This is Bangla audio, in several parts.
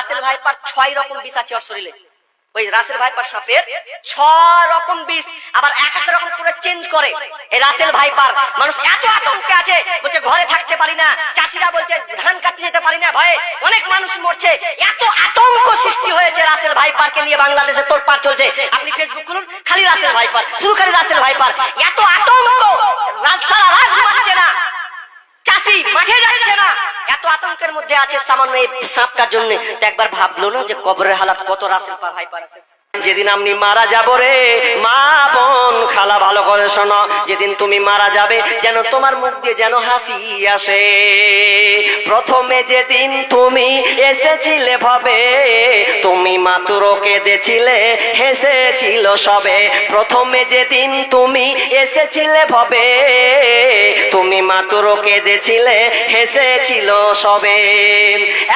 রাসেল ছয় রকম বিষ আছে ওর শরীরে। ওই রাসেল সাপের ছ রকম বিষ। আবার এক এক রকম করে চেঞ্জ করে। এই রাসেল মানুষ এত আতঙ্কে আছে, বলছে ঘরে থাকতে পারি না, চাষিরা বলছে ধান কাটতে যেতে পারি না, ভয়ে অনেক মানুষ মরছে। এত আতঙ্ক সৃষ্টি হয়েছে রাসেল ভাই ভাইপারকে নিয়ে বাংলাদেশে তোরপাড় চলছে। আপনি ফেসবুক খুলুন, খালি রাসেল ভাইপার, শুধু খালি রাসেল ভাইপার। এত আতঙ্ক না। চাষি মাঠে যাচ্ছে না। এত আতঙ্কের মধ্যে আছে সামান্য এই সাপটার জন্য। একবার ভাবলো না যে কবরের হালাত কত রাসেল পা ভাইপার আছে যেদিন আপনি মারা যাব রে, মা শোনো, যেদিন তুমি মারা যাবে, যেন তোমার মুখ দিয়ে যেন হাসি আসে। প্রথমে যেদিন তুমি এসেছিলে ভবে, তুমি মাত্র কেঁদেছিলে, হেসেছিল সবে। প্রথমে যেদিন তুমি এসেছিলে ভবে, তুমি মাত্র কেঁদেছিলে, হেসেছিল সবে।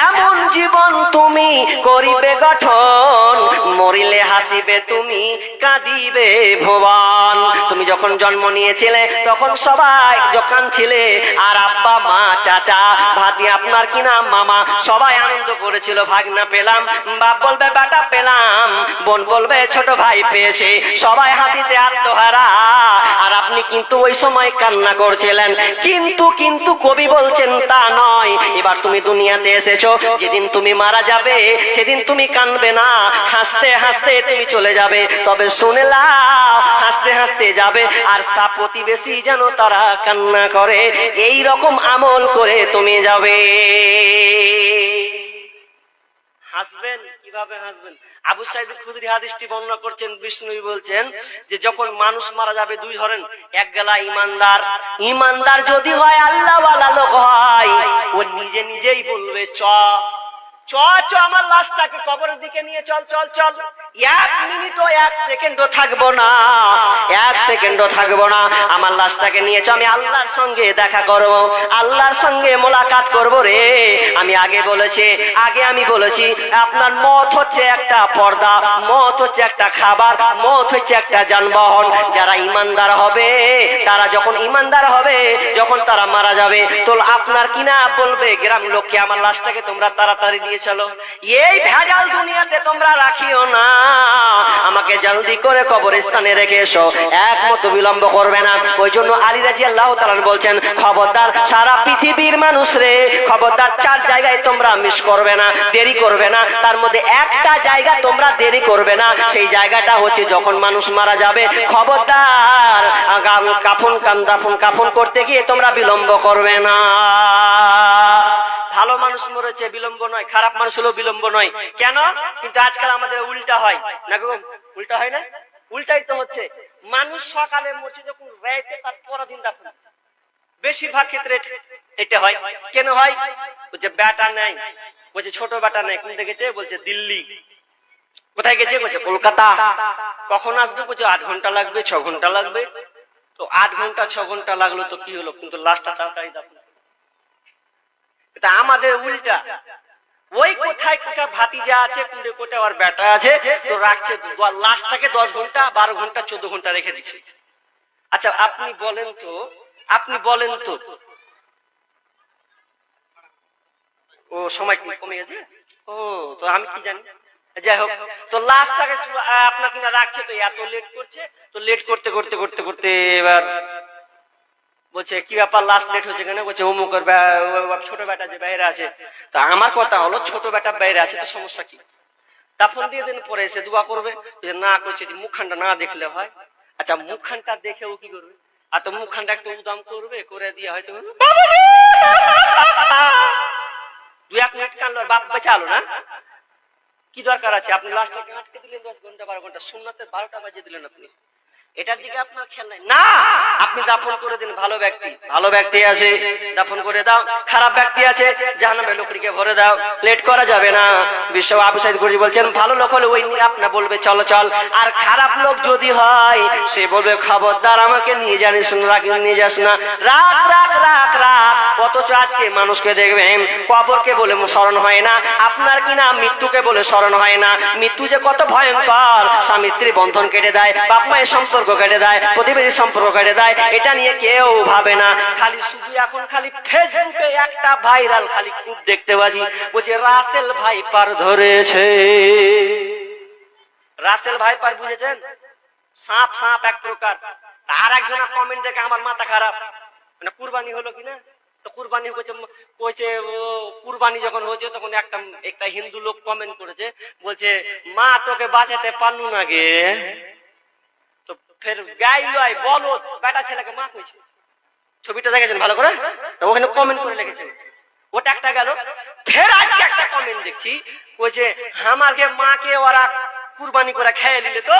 এমন জীবন তুমি করিবে গঠন, মরিলে হাসিবে তুমি, কাঁদিবে ভবান। তুমি যখন জন্ম নিয়েছিলে, তখন সবাই যখন ছিলে, আর আব্বা, মা, চাচা ভাতি আপনার কি নাম, মামা, সবাই আনন্দ করেছিল, ভাগনা পেলাম, বাপ বলবে, বেটা, পেলাম। বোন বলবে, ছোট ভাই পেয়েছে। সবাই হাসিতে আত্মহারা। আর আপনি কিন্তু ওই সময় কান্না করছিলেন। কিন্তু কিন্তু কবি বলছেন, তা নয়। এবার তুমি দুনিয়াতে এসেছ, যেদিন তুমি মারা যাবে, সেদিন তুমি কানবে না। হাসতে হাসতে তুমি চলে যাবে। তবে শুনলাম হাসতে হাসতে যাবে। আর সা প্রতিবেশী যেন তারা কান্না করে এই রকম আমল করে তুমি যাবে। হাসবেন? কীভাবে হাসবেন? মানুষ মারা যাবে, দুই এক গেলা ইমানদার। যদি হয়, আল্লাহ ও নিজে নিজেই বলবে, চ। চ চ, আমার লাশটাকে কবরের দিকে নিয়ে চল চল চল। এক মিনিটও এক সেকেন্ডও থাকব না। এক সেকেন্ডও থাকব না। আমার লাশটাকে নিয়ে চ আমি আল্লাহর সঙ্গে দেখা আল্লাহর সঙ্গে মোলাকাত রে। আমি আগে বলেছি, আগে আমি বলেছি, আপনার মত হচ্ছে একটা পর্দা, মত হচ্ছে একটা খাবার, মত হচ্ছে একটা যানবাহন। যারা ইমানদার হবে, তারা যখন ইমানদার হবে, যখন তারা মারা যাবে, তো আপনার কিনা বলবে? গ্রাম লোককে আমার লাশটাকে তোমরা তাড়াতাড়ি দিয়ে চলো। এই ভেজাল দুনিয়াতে তোমরা রাখিও না। আমাকে জলদি করে কবরস্থানে রেখে এসো। এক মতো বিলম্ব করবে না। ওই জন্য আলী রাজি আল্লাহ তালান বলছেন, খবরদার সারা পৃথিবীর মানুষ রে, খবরদার চার জায়গায় তোমরা মিস করবে না, দেরি করবে না। তার মধ্যে একটা জায়গা তোমরা দেরি করবে না। সেই জায়গাটা হচ্ছে যখন মানুষ মারা যাবে, খবরদার কাফন কান দাফন কাফন করতে গিয়ে তোমরা বিলম্ব করবে না। মানুষ মরেছে, বিলম্ব নয়। খারাপ মানুষ হলেও বিলম্ব নয়। কেন? কিন্তু আজকাল আমাদের উল্টা হয়। না গো, উল্টা হয় না? উল্টাই তো হচ্ছে। মানুষ সকালে মরছে যখন রাইতে তার পরের দিন দাফন বেশিরভাগ ক্ষেত্রে এটা হয়। কেন হয়? বলছে বেটা নাই বলছে ছোট বেটা নাই। কোন গেছে? বলছে দিল্লি। কোথায় গেছে? বলছে কলকাতা। কখন আসবে? বলছে আট ঘণ্টা লাগবে, ছ ঘণ্টা লাগবে। তো আট ঘণ্টা, ছ ঘণ্টা লাগল তো কি হলো? কিন্তু লাস্টটা তাড়াতাড়ি দাফন এটা আমাদের উল্টা। ওই কোথায় কোথায় ভাতিজা আছে, কুড়ে কোথায় আর বেটা আছে, তো রাখছে লাস্ট থেকে দশ ঘণ্টা, বারো ঘণ্টা, চোদ্দ ঘণ্টা রেখে দিচ্ছে। আচ্ছা আপনি বলেন তো, আপনি বলেন তো। ও, সময় কমে গেছে? ও, তো আমি কি জানি? যাই হোক, তো লাস্টটাকে আপনার কিনা রাখছে, তো এত লেট করছে, তো লেট করতে করতে করতে করতে এবার বলছে, কি ব্যাপার লাস্ট লেট হচ্ছে কেন? বলছে অমুকের ছোট বেটা যে বাইরে আছে। তা আমার কথা হলো, ছোট বেটা বাইরে আছে, তো সমস্যা কি? দাফন দিয়ে দিন, পরে এসে দোয়া করবে। না করছে যে মুখখানটা না দেখলে হয়। আচ্ছা মুখখানটা দেখে ও কি করবে? আর তো মুখখানটা একটু উদাম করবে, করে দিয়ে হয়তো দু এক মিনিট কানলো বাপ বেঁচালো না? কি দরকার আছে? আপনি লাস্টে আটকে দিলেন, দশ ঘণ্টা, বারো ঘণ্টা শূন্যতে বারোটা বাজিয়ে দিলেন আপনি। এটার দিকে আপনার খেয়াল নাই। না, আপনি দাফন করে দিন, ভালো ব্যক্তি। ভালো ব্যক্তি আছে, দাফন করে দাও। খারাপ ব্যক্তি আছে ভরে দাও। লেট করা যাবে না। বিশ্ব আবু সাইদ গুরুজি বলছেন, ভালো লোক হলে ওই নিয়ে আপনি বলবে, চল চল। আর খারাপ লোক যদি হয়, সে বলবে, খবরদার, আমাকে নিয়ে জানিস না নিয়ে যাস না রাত রাত রাত রাখ অথচ আজকে মানুষকে দেখবেন কবরকে বলে স্মরণ হয় না, আপনার কিনা মৃত্যুকে বলে স্মরণ হয় না? মৃত্যু যে কত ভয়ঙ্কর। স্বামী স্ত্রী বন্ধন কেটে দেয়, বাপ মায়ের সম্পর্ক কেটে দেয় প্রতিবেশী সম্পর্ক কেটে দেয়, এটা নিয়ে কেউ ভাবে না। খালি শুধু এখন খালি ফেসবুকে একটা ভাইরাল খালি খুব দেখতে পারি বলছে রাসেল ভাই পার ধরেছে। রাসেল ভাই পার বুঝেছেন? সাপ সাপ এক প্রকার। আর একজনের কমেন্ট দেখে আমার মাথা খারাপ। মানে কুরবানি হলো কিনা? তো কুরবানি হয়েছে কইছে কুরবানি যখন হয়েছে, তখন একটা একটা হিন্দু লোক কমেন্ট করেছে, বলছে, মা, তোকে বাঁচাতে পারলু না গে। তো ফের গাই লয় বলো, বেটা ছেলেকে মা কইছে। ছবিটা দেখেছেন ভালো করে? ওখানে কমেন্ট করে লিখেছেন। ওটা একটা গেল। ফের আজকে একটা কমেন্ট দেখছি, কইছে, আমাকে মাকে ওরা কুরবানি করে খেয়ে নিলে তো?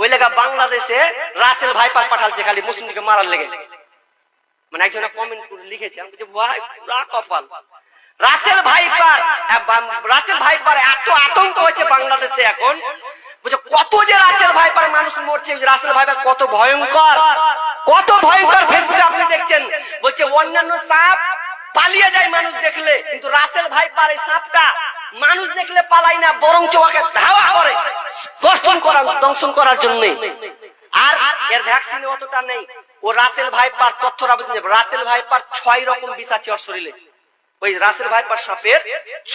ওই লেগা বাংলাদেশে রাসেল ভাইপার পাঠালছে খালি মুসলিমকে মারার লেগে। মানে একজনে কমেন্ট করে লিখেছে, আমি ভাই, পুরা কপাল। রাসেল ভাইপার বাম- রাসেল ভাইপার এত আতঙ্ক হয়েছে বাংলাদেশে এখন। বুঝছ কত যে রাসেল ভাইপার মানুষ মরছে রাসেল ভাইপার কত ভয়ঙ্কর কত ভয়ঙ্কর ফেসবুকে আপনি দেখছেন। বলছে, অন্যান্য সাপ পালিয়ে যায় মানুষ দেখলে, কিন্তু রাসেল ভাইপার এই সাপটা মানুষ দেখলে পালাই না বরং ওকে ধাওয়া করে দর্শন করার, দংশন করার জন্য। আর এর ভ্যাকসিন অতটা নেই। ও রাসেল ভাইপার বুঝতে রাসেল ভাইপার ছয় রকম বিষ আছে ওর শরীরে। ওই রাসেল ভাইপার সাপের ছ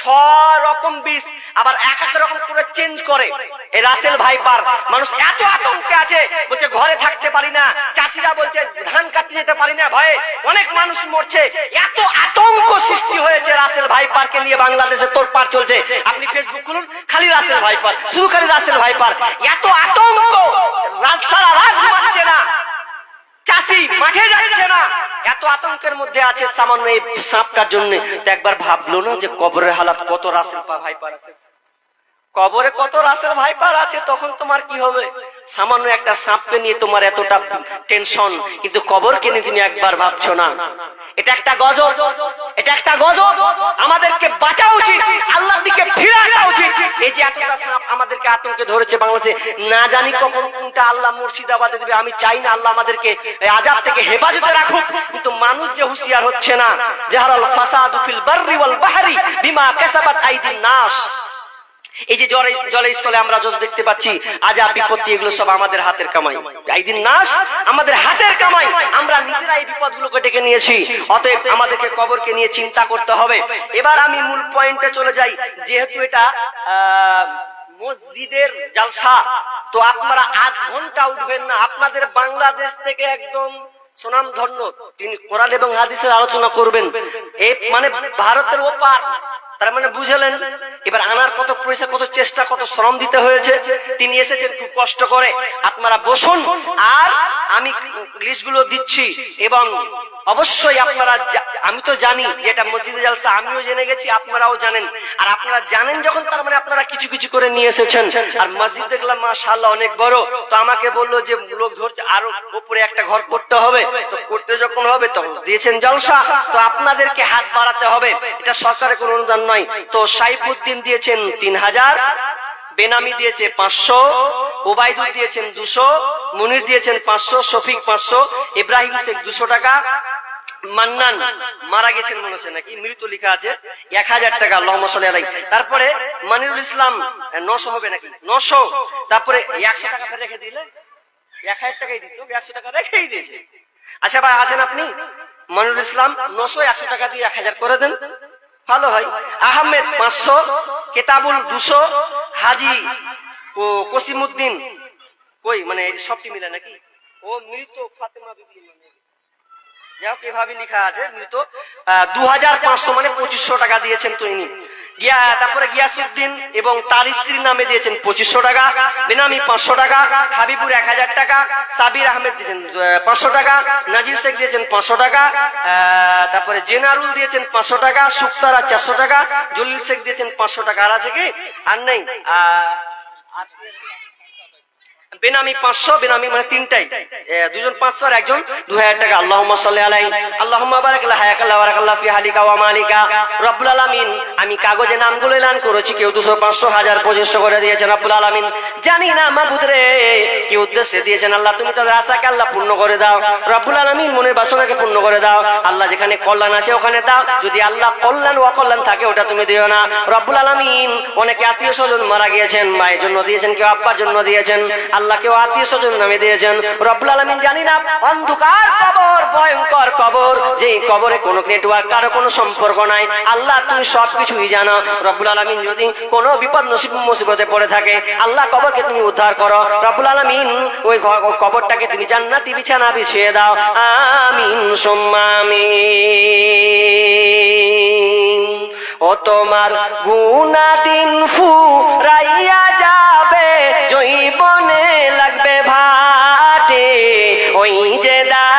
রকম বিষ। আবার এক এক রকম করে চেঞ্জ করে। এই রাসেল ভাইপার, মানুষ এত আতঙ্কে আছে, বলছে ঘরে থাকতে পারি না, চাষিরা বলছে ধান কাটতে যেতে পারি না, ভয়ে অনেক মানুষ মরছে। এত আতঙ্ক সৃষ্টি হয়েছে রাসেল ভাইপারকে নিয়ে বাংলাদেশে তোরপার চলছে। আপনি ফেসবুক খুলুন, খালি রাসেল ভাইপার, শুধু খালি রাসেল ভাইপার। এত আতঙ্ক, রাত সারা রাত ঘুমাচ্ছে না। চাষি মাঠে যাচ্ছে না। এত আতঙ্কের মধ্যে আছে সামান্য এই সাপটার জন্য। একবার ভাবলো না যে কবরের হালাত কত রাসেল পা ভাইপার আছে? কবরে কত রাসেল ভাইপার আছে, তখন তোমার কি হবে? সামান্য একটা সাপকে নিয়ে তোমার এতটা টেনশন, কিন্তু কবরকে নিয়ে তুমি একবার ভাবছ না। এটা একটা গজব, এটা একটা গজব। আমাদেরকে বাঁচা উচিত, আল্লাহর দিকে ফিরে আসা উচিত। এই যে এতটা সাপ আমাদেরকে আতঙ্কে ধরেছে বাংলাদেশে, না জানি কখন কোনটা আল্লাহ মুর্শিদাবাদে দেবে, আমি চাই না আল্লাহ আমাদেরকে আজাব থেকে হেফাজতে রাখুক, কিন্তু মানুষ যে হুঁশিয়ার হচ্ছে না, জাহারাল ফাসাদু ফিল বাররি ওয়াল বাহরি বিমা কাসাবাত আইদিন নাস এই যে জলে জলে স্থলে আমরা যত দেখতে পাচ্ছি, আজাব, বিপত্তি, এগুলো সব আমাদের হাতের কামাই। আইদিন নাশ, আমাদের হাতের কামাই। আমরা নিজেরা এই বিপদগুলোকে ডেকে নিয়েছি। অতএব আমাদেরকে কবরকে নিয়ে চিন্তা করতে হবে। এবার আমি মূল পয়েন্টে চলে যাই, যেহেতু এটা মসজিদের জালসা, তো আপনারা আধ ঘণ্টা উঠবেন না। আপনাদের বাংলাদেশ থেকে একদম সুনাম ধন্য তিনি কোরআন এবং হাদিসের আলোচনা করবেন। এই মানে ভারতের ওপার তার মানে বুঝলেন, এবার আনার কত পয়সা, কত চেষ্টা, কত শ্রম দিতে হয়েছে, তিনি এসেছেন, খুব কষ্ট করে। আপনারা বসুন, আর আমি লিস্টগুলো দিচ্ছি, এবং অবশ্যই আপনারা আমি তো জানি যে এটা মসজিদে জালসা, আমিও জেনে গেছি, আপনারাও জানেন। আর আপনারা জানেন যখন তার মানে আপনারা কিছু কিছু করে নিয়ে এসেছেন। আর মসজিদ দেখলাম, মাশাআল্লাহ, অনেক বড়। তো আমাকে বলল যে, লোক ধরছে, আরও উপরে একটা ঘর করতে হবে। তো করতে যখন হবে তো দিয়েছেন জলসা। তো আপনাদেরকে হাত বাড়াতে হবে। এটা সরকারের কোনো অনুদান নয়। তো সাইফুদ্দিন দিয়েছেন তিন হাজার, বেনামি দিয়েছে পাঁচশো, ওবায়দুল দিয়েছেন দুশো, মুনির দিয়েছেন পাঁচশো, শফিক পাঁচশো, ইব্রাহিম শেখ দুশো টাকা মান্নান মারা গেছেন মনে হচ্ছে নাকি? মৃত লেখা আছে, এক হাজার টাকা সাল্লি আলাইহি। তারপরে মানিরুল ইসলাম নশো হবে নাকি? নশো। তারপরে একশো টাকা রেখে দিলে? এক হাজার টাকাই দিত, একশো টাকা রেখেই দিয়েছে। আচ্ছা ভাই, আছেন আপনি? মনিরুল ইসলাম, নশো, একশো টাকা দিয়ে এক হাজার করে দেন। ভালো হয় আহমেদ, পাঁচশো। কেতাবুল, দুশো। হাজি, ও কসিমুদ্দিন কই মানে সবটি মিলে নাকি? ও, মৃত ফাতেমা বিবি। মানে যাই এভাবে লেখা আছে মৃত। দু হাজার পাঁচশো মানে পঁচিশশো টাকা দিয়েছেন তো ইনি। গিয়া তারপরে গিয়াসুদ্দিন এবং তার স্ত্রীর নামে দিয়েছেন পঁচিশশো টাকা বেনামি পাঁচশো টাকা হাবিবুর এক হাজার টাকা সাবির আহমেদ দিয়েছেন পাঁচশো টাকা নাজির শেখ দিয়েছেন পাঁচশো টাকা তারপরে জেনারুল দিয়েছেন পাঁচশো টাকা সুক্তারা চারশো টাকা জলিল শেখ দিয়েছেন পাঁচশো টাকা। আর আছে কি? আর নেই? আহ, বেনামি পাঁচশো, বেনামি মানে তিনটাই। দুজন পাঁচশো আর একজন দু হাজার টাকা। আল্লাহ সাল্লি আলাই আল্লাহ রব্বুল আলামিন, আমি কাগজে নামগুলো এলান করেছি, কেউ দুশো, পাঁচশো, হাজার, পঁচিশশো করে দিয়েছেন রব্বুল আলামিন। জানি না মাহবুদ রে, কি উদ্দেশ্যে দিয়েছেন আল্লাহ, তুমি তাদের আশাকে আল্লাহ পূর্ণ করে দাও। রব্বুল আলামিন মনের বাসনাকে পূর্ণ করে দাও। আল্লাহ যেখানে কল্যাণ আছে ওখানে দাও। যদি আল্লাহ কল্যাণ ও অকল্যাণ থাকে, ওটা তুমি দিও না। রব্বুল আলামিন অনেকে আত্মীয় স্বজন মারা গিয়েছেন, মায়ের জন্য দিয়েছেন, কেউ আব্বার জন্য দিয়েছেন। আল্লাহ আত্মীয় স্বজন নামে দিয়েছেন। রব্বুল আলমিন জানি না, অন্ধকার কবর, ভয়ঙ্কর কবর যে কবরে কোনো নেটওয়ার্ক, কারও কোনো সম্পর্ক নাই। আল্লাহ, তুমি সব কিছুই জানো। রব্বুল আলমিন যদি কোনো বিপদ নসিব, মুসিবতে পড়ে থাকে, আল্লাহ কবরকে তুমি উদ্ধার করো। রব্বুল আলমিন, ওই কবরটাকে তুমি জান্নাতি বিছানা বিছিয়ে দাও। আমিন সোম্মামিন ও তোমার গুনা দিন ফুরাইয়া যাবে ওই যে দেখো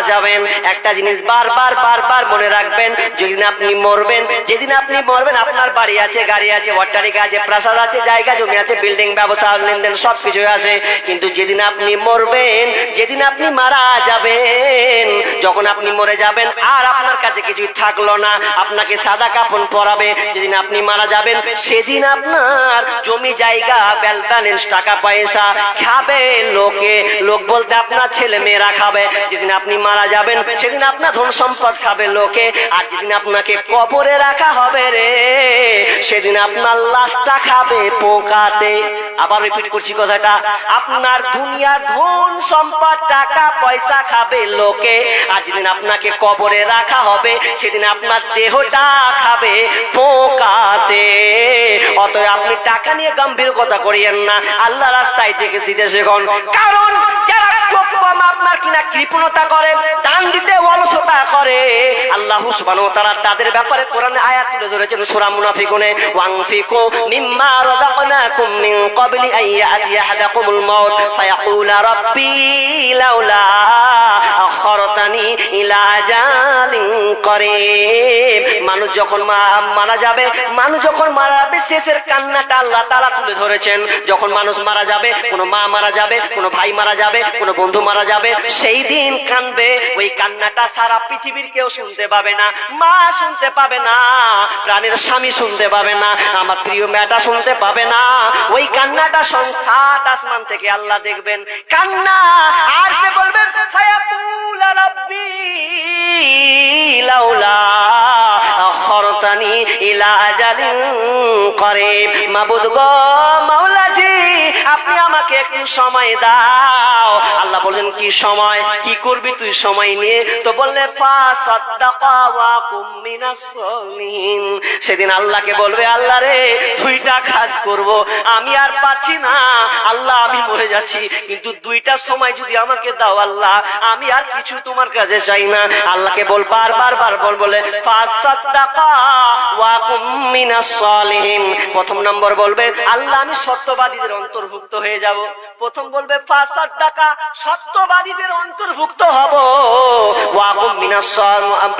মারা যাবেন। একটা জিনিস বারবার বারবার মনে রাখবেন, যেদিন আপনি মরবেন, যেদিন আপনি মরবেন, আপনার বাড়ি আছে, গাড়ি আছে, অট্টালিকা আছে, প্রাসাদ আছে, জায়গা, জমি আছে, বিল্ডিং, ব্যবসা, লেনদেন সব কিছু আছে। কিন্তু যেদিন আপনি মরবেন, যেদিন আপনি মারা যাবেন, যখন আপনি মরে যাবেন, আর আপনার কাছে কিছু থাকল না, আপনাকে সাদা কাপড় পরাবে, যেদিন আপনি মারা যাবেন, সেদিন আপনার জমি, জায়গা, ব্যাল ব্যালেন্স, টাকা, পয়সা খাবে লোকে। লোক বলতে আপনার ছেলে মেয়েরা খাবে। যেদিন আপনি মারা যাবেন, সেদিন আপনার ধন সম্পদ খাবে লোকে, আর যেদিন আপনাকে কবরে রাখা হবে রে, সেদিন আপনার লাশটা খাবে পোকাতে। আবার রিপিট করছি কথাটা, আপনার দুনিয়ার ধন সম্পদ, টাকা, পয়সা খাবে লোকে, আর যেদিন আপনাকে কবরে রাখা হবে, সেদিন আপনার দেহটা খাবে পোকাতে। অতএব আপনি টাকা নিয়ে গম্ভীর কথা করিয়েন না, আল্লাহ রাস্তায় থেকে দিতে শেখন। কারণ খুব কম আপনার কিনা কৃপণতা করে দান দিতে অলসতা করে। আল্লাহ সুবহানাহু ওয়া তাআলা তাদের ব্যাপারে কোরআনে আয়াত তুলে ধরেছেন সূরা মুনাফিকুনে, ওয়ানফিকু মিম্মা রাযাকনাকুম মিন ক্বাবলি আন ইয়াতিয়া আহাদাকুমুল মাউত ফায়াকুলা রাব্বি লাউলা ইলা করিব মানুষ যখন মারা যাবে, মানুষ যখন মারা যাবে, শেষের কান্নাটা আল্লাহ তুলে ধরেছেন। যখন মানুষ মারা যাবে, কোনো মা মারা যাবে, কোনো ভাই মারা যাবে, কোনো বন্ধু মারা যাবে, সেই দিন কানবে। ওই কান্নাটা সারা পৃথিবীর কেউ শুনতে পাবে না, মা শুনতে পাবে না, প্রাণের স্বামী শুনতে পাবে না, আমার প্রিয় মেয়েটা শুনতে পাবে না। ওই কান্নাটা আসমান থেকে আল্লাহ দেখবেন। কান্না আর বলবেন? লাউলা আখরতানি ইলা আজালিন করিব মাবুদ গো মাওলাজি আপনি আমাকে একটু সময় দাও। আল্লাহ বলেন কি সময়? কি করবি তুই সময় নিয়ে? তো বললে সেদিন আল্লাহকে বলবে, আল্লাহ রে, দুইটা কাজ করব। আমি আর পাচ্ছি না। আল্লাহ, আমি মরে যাচ্ছি। কিন্তু দুইটা সময় যদি আমাকে দাও, আল্লাহ, আমি আর কিছু তোমার কাছে চাই না। আল্লাহকে বল, বারবার বারবার বলে ফাসাদ্দাকা ওয়া কুম মিনাস প্রথম নম্বর বলবে, আল্লাহ, আমি সত্যবাদীদের অন্তর্ভুক্ত হয়ে যাব। প্রথম বলবে ফাসাদ টাকা সত্যবাদীদের অন্তর্ভুক্ত হব। ওয়া কুম মিনাস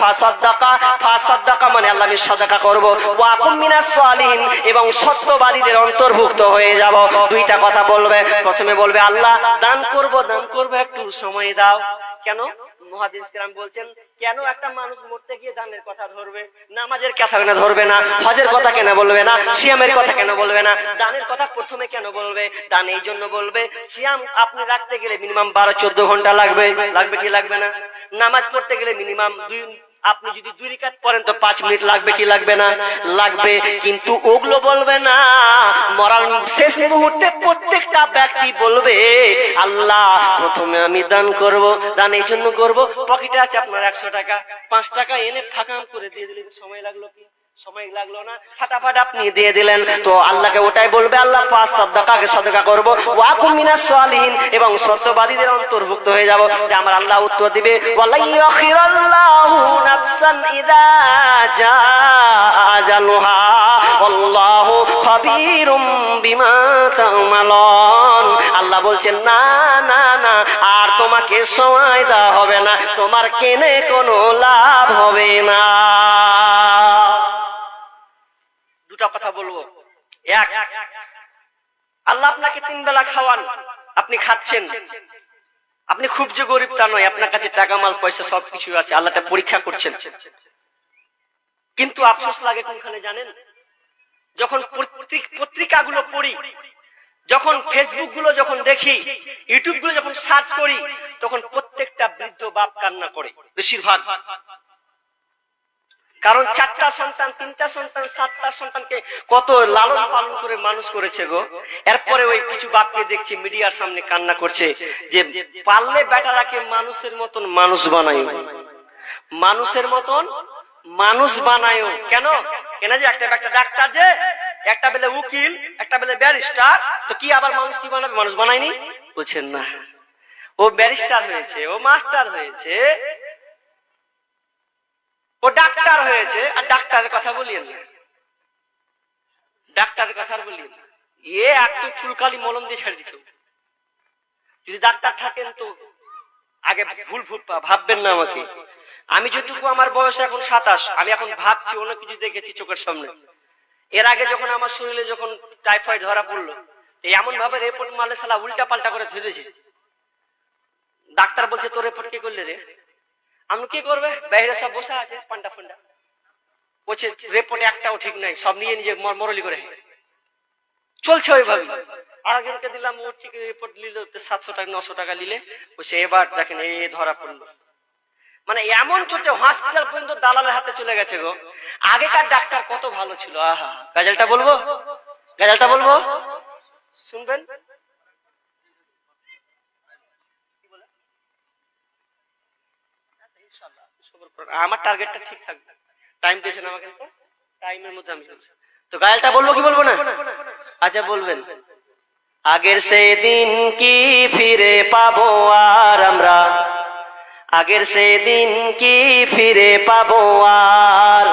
ফাসাদ টাকা ফাসাদ টাকা মানে আল্লাহ আমি সাদাকা করব। ওয়া কুম মিনাস সালিহিন, এবং সত্যবাদীদের অন্তর্ভুক্ত হয়ে যাব। দুইটা কথা বলবে। প্রথমে বলবে, আল্লাহ, দান করব দান করব, একটু সময় দাও। কেন? মহাদিস বলছেন, কেন একটা মানুষ মরতে গিয়ে দানের কথা ধরবে? নামাজের কথা কেন ধরবে না? হজের কথা কেন বলবে না? সিয়ামের কথা কেন বলবে না? দানের কথা প্রথমে কেন বলবে? দান এই জন্য বলবে, সিয়াম আপনি রাখতে গেলে মিনিমাম বারো চোদ্দ ঘণ্টা লাগবে। লাগবে কি লাগবে না? নামাজ পড়তে গেলে মিনিমাম দুই আপনি যদি দুই রিকাত পড়েন তো পাঁচ মিনিট লাগবে কি লাগবে না? লাগবে, কিন্তু ওগুলো বলবে না। মরার শেষ মুহূর্তে প্রত্যেকটা ব্যক্তি বলবে, আল্লাহ, প্রথমে আমি দান করব, দান এই জন্য করব। পকেটে আছে আপনার একশো টাকা। পাঁচ টাকা এনে ফাঁকা করে দিয়ে দিলে সময় লাগল কি? সময় লাগল না। ফাটাফাট আপনি দিয়ে দিলেন। তো আল্লাহকে ওটাই বলবে, আল্লাহ পাঁচ সদকা এবং সত্যবাদীদের অন্তর্ভুক্ত হয়ে যাব। যে আমার আল্লাহ উত্তর দিবে আল্লাহ বলছেন, না না না, আর তোমাকে সময় দেওয়া হবে না। তোমার কেনে কোনো লাভ হবে না। দুটা কথা বলব। এক, আল্লাহ আপনাকে তিন বেলা খাওয়ান, আপনি খাচ্ছেন। আপনি খুব যে গরিব তা নয়, আপনার কাছে টাকা, মাল, পয়সা সব কিছু আছে আল্লাহটা পরীক্ষা করছেন। কিন্তু আফসোস লাগে কোনখানে জানেন? যখন পত্রিক- পত্রিকাগুলো পড়ি, যখন ফেসবুকগুলো যখন দেখি ইউটিউবগুলো যখন সার্চ করি, তখন প্রত্যেকটা বৃদ্ধ বাপ কান্না করে, বেশিরভাগ। কারণ চারটা সন্তান, তিনটা সন্তান, সাতটা সন্তানকে কত লালন পালন করে মানুষ করেছে গো। এরপরে ওই কিছু বাপকে দেখছি মিডিয়ার সামনে কান্না করছে যে, পারলে বেটারাকে মানুষের মতন মানুষ বানায়। মানুষের মতন মানুষ বানায়। কেন? কেন যে একটা একটা ডাক্তার যে, একটা বেলে উকিল, একটা বেলে ব্যারিস্টার, তো কি আবার মানুষ কি বানাবে? মানুষ বানায়নি? বলছেন না। ও ব্যারিস্টার হয়েছে, ও মাস্টার হয়েছে। ও ডাক্তার হয়েছে, আর ডাক্তারের কথা বলিয়েন না। ডাক্তারের কথা আর বলিয়েন না। এ একটু চুলকালি মলম দিয়ে ছেড়ে দিছে যদি ডাক্তার থাকেন তো আগে ভুল ভুল ভাববেন না আমাকে। আমি যেটুকু আমার বয়স এখন সাতাশ, আমি এখন ভাবছি, অনেক কিছু দেখেছি চোখের সামনে। এর আগে যখন আমার শরীরে যখন টাইফয়েড ধরা পড়ল এমন ভাবে রিপোর্ট মারলে সালা উল্টা পাল্টা করে ধরেছে ডাক্তার বলছে, তোর রিপোর্ট কে করলে রে? আমি কি করবে? বাইরে সব বসে আছে, পান্ডা ফান্ডা। বলছে রিপোর্ট একটাও ঠিক নাই, সব নিয়ে নিজে মরলি করে। চলছে ওইভাবে। আর একজনকে দিলাম, ও ঠিক রিপোর্ট নিল সাতশো টাকা, নশো টাকা নিলে। বলছে, এবার দেখেন, এ ধরা পড়ল। মানে এমন চলছে হসপিটাল পর্যন্ত দালালের হাতে চলে গেছে গো। আগেকার ডাক্তার কত ভালো ছিল, আহা। গাজালটা বলব? গাজালটা বলব? শুনবেন? আমার টার্গেটটা ঠিক থাকবে। টাইম দিয়েছেন আমাকে। টাইমের মধ্যে আমি তো গায়ালটা বলব কি বলব না? আচ্ছা বলবেন। আগের সেই দিন কি ফিরে পাবো আর আমরা? আগের সেই দিন কি ফিরে পাবো আর?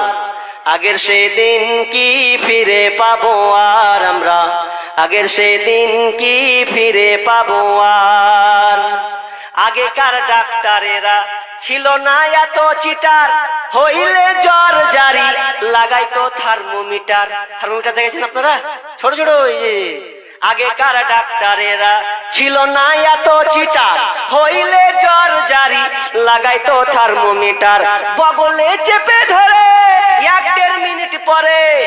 আগের সেই দিন কি ফিরে পাবো আর আমরা? আগের সেই দিন কি ফিরে পাবো আর? আগেকার ডাক্তারেরা ছিল না এত চিটার, হইলে জ্বর জারি, লাগাইতো থার্মোমিটার। থার্মোমিটার দেখেছেন আপনারা? ছোট ছোট ওই যে। আগেকার ডাক্তারেরা ছিল না এত চিটার, হইলে জ্বর জারি, লাগাইতো থার্মোমিটার। বগলে চেপে ধরে, এক দেড় মিনিট পরে